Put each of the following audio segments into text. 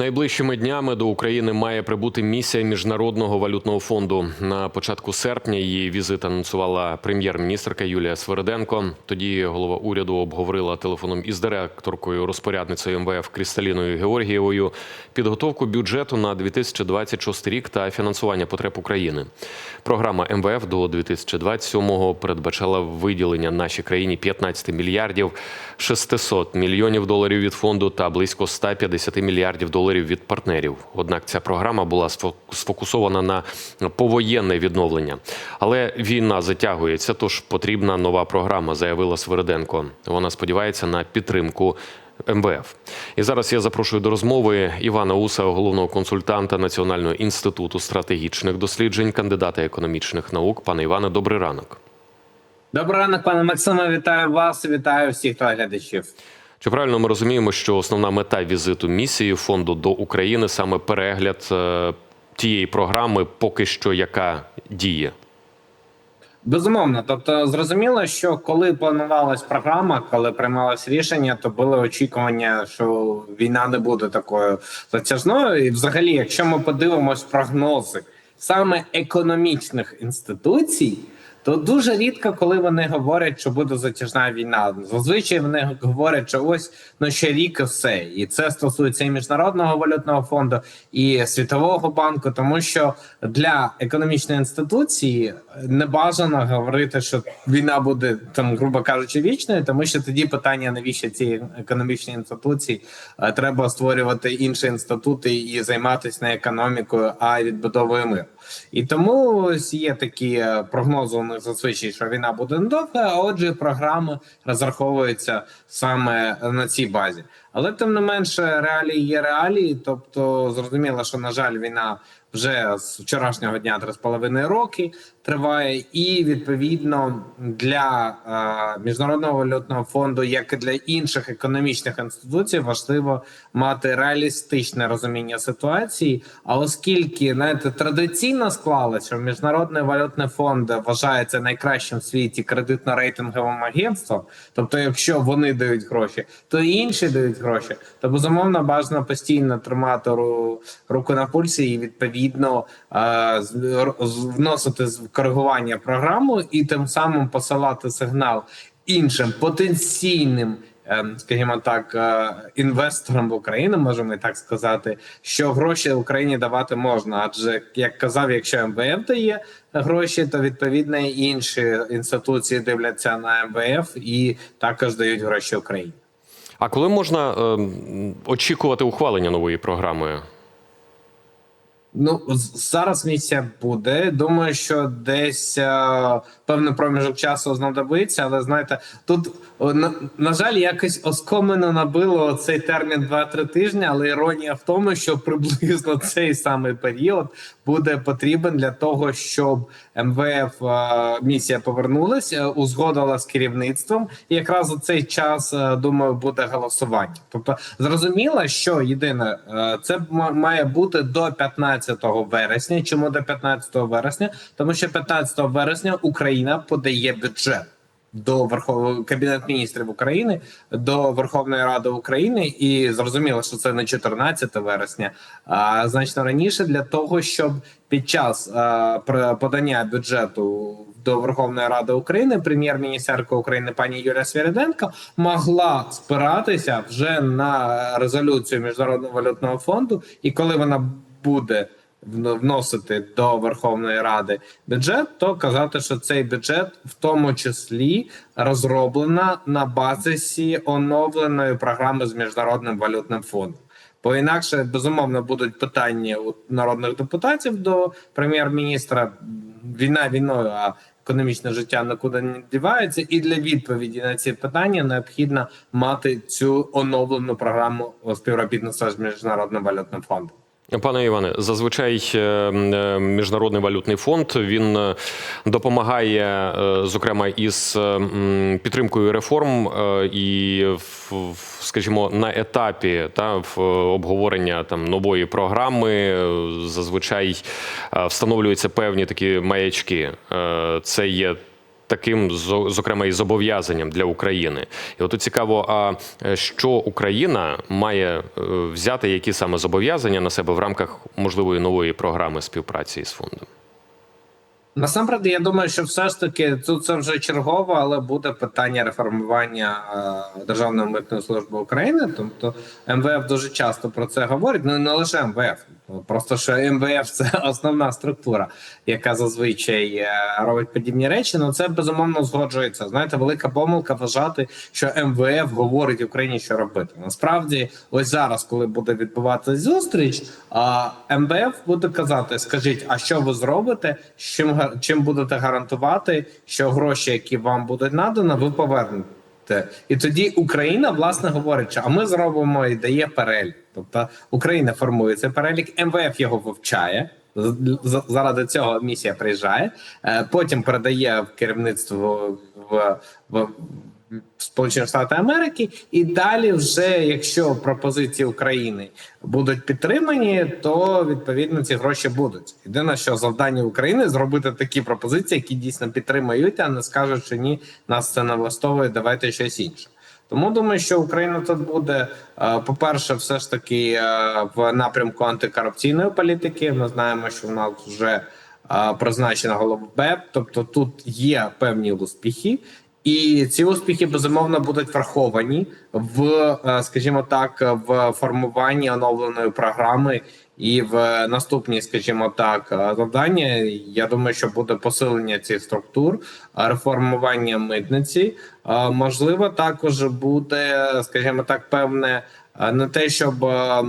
Найближчими днями до України має прибути місія міжнародного валютного фонду. На початку серпня її візит анонсувала прем'єр-міністрка Юлія Свериденко. Тоді голова уряду обговорила телефоном із директоркою розпорядницею МВФ Крісталіною Георгієвою підготовку бюджету на 2026 рік та фінансування потреб України. Програма МВФ до 2027-го передбачала виділення нашій країні 15 мільярдів 600 мільйонів доларів від фонду та близько 150 мільярдів доларів від партнерів. Однак ця програма була сфокусована на повоєнне відновлення. Але війна затягується, тож потрібна нова програма, заявила Свериденко. Вона сподівається на підтримку. МВФ. І зараз я запрошую до розмови Івана Уса, головного консультанта Національного інституту стратегічних досліджень, кандидата економічних наук. Пане Іване, добрий ранок. Добрий ранок, пане Максиме. Вітаю вас, вітаю всіх телеглядачів. Чи правильно ми розуміємо, що основна мета візиту місії фонду до України саме перегляд е, тієї програми, поки що яка діє? Безумовно, тобто зрозуміло, що коли планувалась програма, коли приймалось рішення, то були очікування, що війна не буде такою затяжною. І, взагалі, якщо ми подивимось прогнози саме економічних інституцій. То дуже рідко, коли вони говорять, що буде затяжна війна. Зазвичай вони говорять, що ось ну ще рік і все, і це стосується і міжнародного валютного фонду, і світового банку, тому що для економічної інституції не бажано говорити, що війна буде там, грубо кажучи, вічною, тому що тоді питання навіщо ці економічні інституції Е, треба створювати інші інститути і займатися не економікою, а відбудовою миру. І тому ось є такі е, прогнози у зазвичай, що війна буде недовга, а отже, програми розраховуються саме на цій базі. Але тим не менше, реалії є реалії. Тобто, зрозуміло, що на жаль, війна вже з вчорашнього дня три з половиною роки триває, і відповідно для е, міжнародного валютного фонду, як і для інших економічних інституцій, важливо мати реалістичне розуміння ситуації. А оскільки знаєте, традиційно склалося, що міжнародний валютний фонд вважається найкращим в світі кредитно-рейтинговим агентством, тобто, якщо вони дають гроші, то інші дають гроші, то безумовно бажано постійно тримати ру- руку на пульсі і відповідно е, з- вносити коригування програму і тим самим посилати сигнал іншим потенційним. ем, Скажімо так, е, інвесторам в Україну можемо і так сказати, що гроші Україні давати можна. Адже як казав, якщо МВФ дає гроші, то відповідно інші інституції дивляться на МВФ і також дають гроші Україні. А коли можна е, очікувати ухвалення нової програми? Ну зараз місія буде. Думаю, що десь е, певний проміжок часу знадобиться, але знаєте, тут на, на жаль, якось оскомено набило цей термін 2-3 тижні, але іронія в тому, що приблизно цей самий період буде потрібен для того, щоб МВФ е, місія повернулася, узгодила з керівництвом, і якраз у цей час е, думаю буде голосування. Тобто зрозуміло, що єдине е, це має бути до 15 вересня. Чому до 15 вересня? Тому що 15 вересня Україна подає бюджет. До Верховного Кабінет міністрів України до Верховної Ради України, і зрозуміло, що це не 14 вересня, а значно раніше для того, щоб під час пр- подання бюджету до Верховної Ради України прем'єр-міністерка України пані Юлія Свіриденко могла спиратися вже на резолюцію міжнародного валютного фонду, і коли вона буде вносити до Верховної Ради бюджет, то казати, що цей бюджет в тому числі розроблена на базисі оновленої програми з міжнародним валютним фондом. Бо інакше безумовно будуть питання у народних депутатів до прем'єр-міністра. Війна війною, а економічне життя нікуди не дівається. І для відповіді на ці питання необхідно мати цю оновлену програму співробітництва з міжнародним валютним фондом. Пане Іване, зазвичай е, е, міжнародний валютний фонд він е, допомагає, зокрема, із підтримкою реформ і скажімо, на етапі та в обговорення там нової програми зазвичай встановлюються певні такі маячки. Це є таким зокрема і зобов'язанням для України. І от цікаво, а е, що Україна має е, взяти, які саме зобов'язання на себе в рамках можливої нової програми співпраці з фондом? Насамперед, я думаю, що все ж таки тут це вже чергово, але буде питання реформування е, Державної митної служби України. Тобто МВФ дуже часто про це говорить. Ну не лише МВФ, просто що МВФ це основна структура, яка зазвичай е, робить подібні речі. Ну це безумовно згоджується. Знаєте, велика помилка вважати, що МВФ говорить Україні, що робити. Насправді, ось зараз, коли буде відбуватися зустріч, МВФ буде казати: скажіть, а що ви зробите? з Чим чим будете гарантувати, що гроші, які вам будуть надані, ви повернете? І тоді Україна власне говорить, що а ми зробимо і дає перелік. Тобто Україна формує цей перелік, МВФ його вивчає. Заради цього місія приїжджає, е, потім передає в керівництво в, в Сполучені Штати Америки, і далі, вже якщо пропозиції України будуть підтримані, то відповідно ці гроші будуть. Єдине, що завдання України зробити такі пропозиції, які дійсно підтримають, а не скажуть, що ні, нас це не влаштовує, давайте щось інше. Тому думаю, що Україна тут буде, е, по-перше, все ж таки е, в напрямку антикорупційної політики. Ми знаємо, що в нас вже е, призначена голова БЕП, тобто тут є певні успіхи. І ці успіхи безумовно будуть враховані в, е, скажімо так, в формуванні оновленої програми і в наступні, скажімо так, е, завдання. Я думаю, що буде посилення цих структур, е, реформування митниці. Можливо, також буде, скажімо так, певне. Не те, щоб е,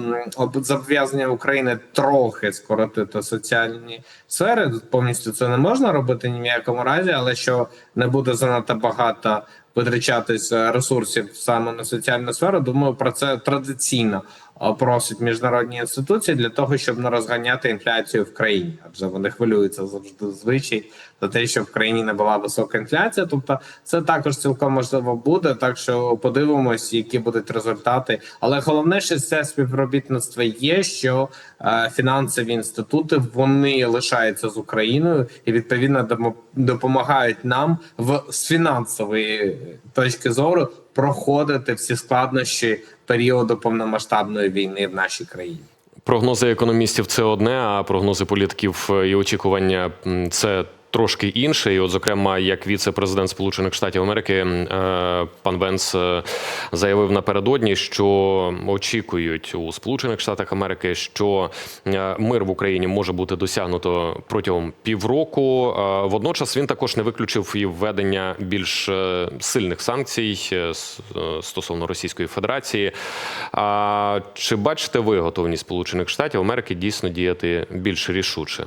зобов'язання України трохи скоротити соціальні сфери, повністю це не можна робити ні в якому разі, але що не буде занадто багато витрачатись е, ресурсів саме на соціальну сферу. Думаю, про це традиційно е, просять міжнародні інституції для того, щоб не розганяти інфляцію в країні, адже вони хвилюються завжди звичай за те, що в країні не була висока інфляція. Тобто, це також цілком можливо буде. Так що подивимось, які будуть результати. Але головне, що це співробітництво є, що е, фінансові інститути вони лишаються з Україною і відповідно допомагають нам в з фінансової точки зору проходити всі складнощі періоду повномасштабної війни в нашій країні. Прогнози економістів це одне, а прогнози політиків і очікування це. Трошки інше, і от, зокрема, як віце-президент Сполучених Штатів Америки е, пан Венс е, заявив напередодні, що очікують у Сполучених Штатах Америки, що е, мир в Україні може бути досягнуто протягом півроку. Водночас він також не виключив і введення більш сильних санкцій стосовно Російської Федерації. А чи бачите ви готовність Сполучених Штатів Америки дійсно діяти більш рішуче?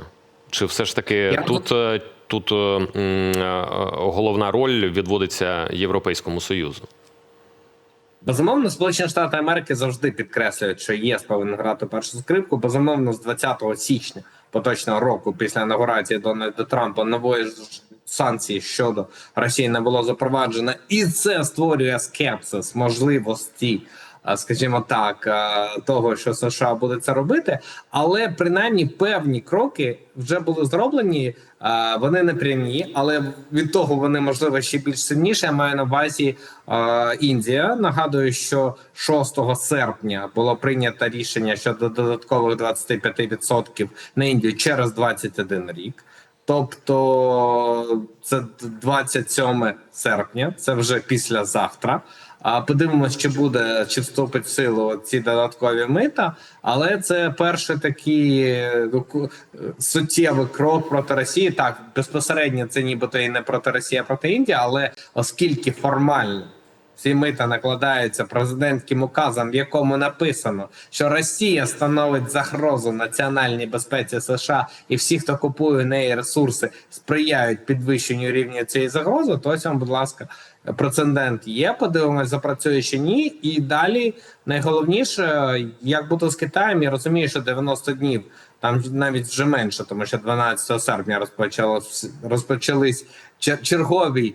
Чи все ж таки Я тут, е, тут е, м, е, головна роль відводиться Європейському Союзу? Безумовно, Сполучені Штати Америки завжди підкреслюють, що ЄС повинен грати першу скрипку. Безумовно, з 20 січня поточного року, після інаугурації Дональда Трампа, нової санкції щодо Росії не було запроваджено, і це створює скепсис можливості. А, Скажімо так, того, що США буде це робити, але принаймні певні кроки вже були зроблені. Вони не прямі, але від того вони можливо ще більш сильніше. Я маю на увазі е, Індія. Нагадую, що 6 серпня було прийнято рішення щодо додаткових 25% на Індію через 21 рік. Тобто це 27 серпня, це вже післязавтра. А подивимось, чи буде чи вступить в силу ці додаткові мита, але це перший такий е, е, суттєвий крок проти Росії. Так безпосередньо це нібито і не проти Росії, а проти Індії, але оскільки формально ці мита накладаються президентським указом, в якому написано, що Росія становить загрозу національній безпеці США, і всі, хто купує в неї ресурси, сприяють підвищенню рівня цієї загрози. То ось будь ласка, прецедент є. Подивимось, запрацює чи ні. І далі найголовніше, як буде з Китаєм, я розумію, що 90 днів. Там навіть вже менше, тому що 12 серпня розпочалось розпочались чер- чергові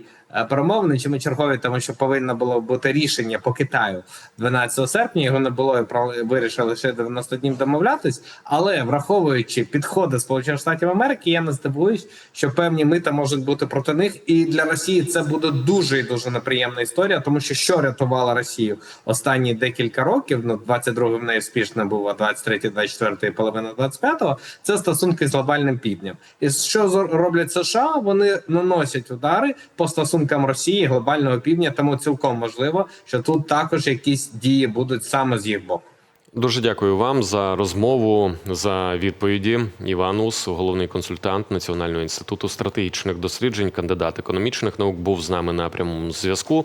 перемовини, чи ми чергові, тому що повинно було бути рішення по Китаю 12 серпня. Його не було і вирішили лише 90 днів домовлятись. Але враховуючи підходи Сполучених Штатів Америки, я не здивуюсь, що певні мита можуть бути проти них, і для Росії це буде дуже і дуже неприємна історія, тому що що рятувала Росію останні декілька років. Ну 22-м неуспішно був, а 23-й, 24-й і половина 25-го, Це стосунки з глобальним півднем. І що роблять США? Вони наносять удари по стосункам Росії глобального півдня. Тому цілком можливо, що тут також якісь дії будуть саме з їх боку. Дуже дякую вам за розмову, за відповіді. Іван Ус, головний консультант Національного інституту стратегічних досліджень, кандидат економічних наук, був з нами на прямому зв'язку.